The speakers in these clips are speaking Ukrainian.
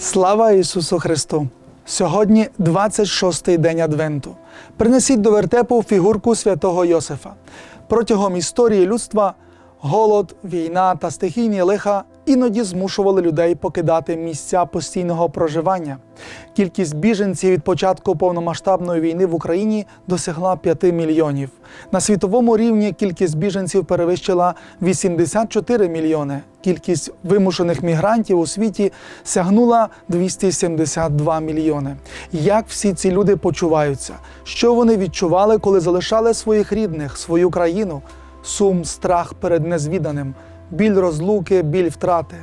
Слава Ісусу Христу! Сьогодні 26-й день Адвенту. Принесіть до вертепу фігурку святого Йосифа. Протягом історії людства голод, війна та стихійні лиха іноді змушували людей покидати місця постійного проживання. Кількість біженців від початку повномасштабної війни в Україні досягла 5 мільйонів. На світовому рівні кількість біженців перевищила 84 мільйони. Кількість вимушених мігрантів у світі сягнула 272 мільйони. Як всі ці люди почуваються? Що вони відчували, коли залишали своїх рідних, свою країну? Сум, страх перед незвіданим, біль розлуки, біль втрати.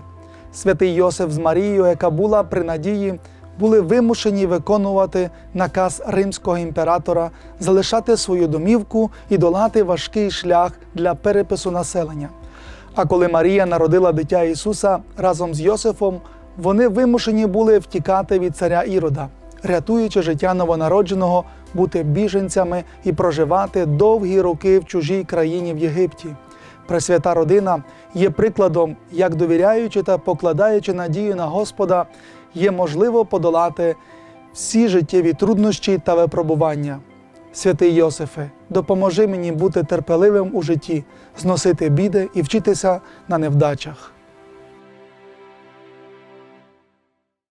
Святий Йосиф з Марією, яка була при надії, були вимушені виконувати наказ римського імператора залишати свою домівку і долати важкий шлях для перепису населення. А коли Марія народила дитя Ісуса разом з Йосифом, вони вимушені були втікати від царя Ірода, рятуючи життя новонародженого, бути біженцями і проживати довгі роки в чужій країні в Єгипті. Пресвята родина є прикладом, як довіряючи та покладаючи надію на Господа, є можливо подолати всі життєві труднощі та випробування. Святий Йосифе, допоможи мені бути терпеливим у житті, зносити біди і вчитися на невдачах.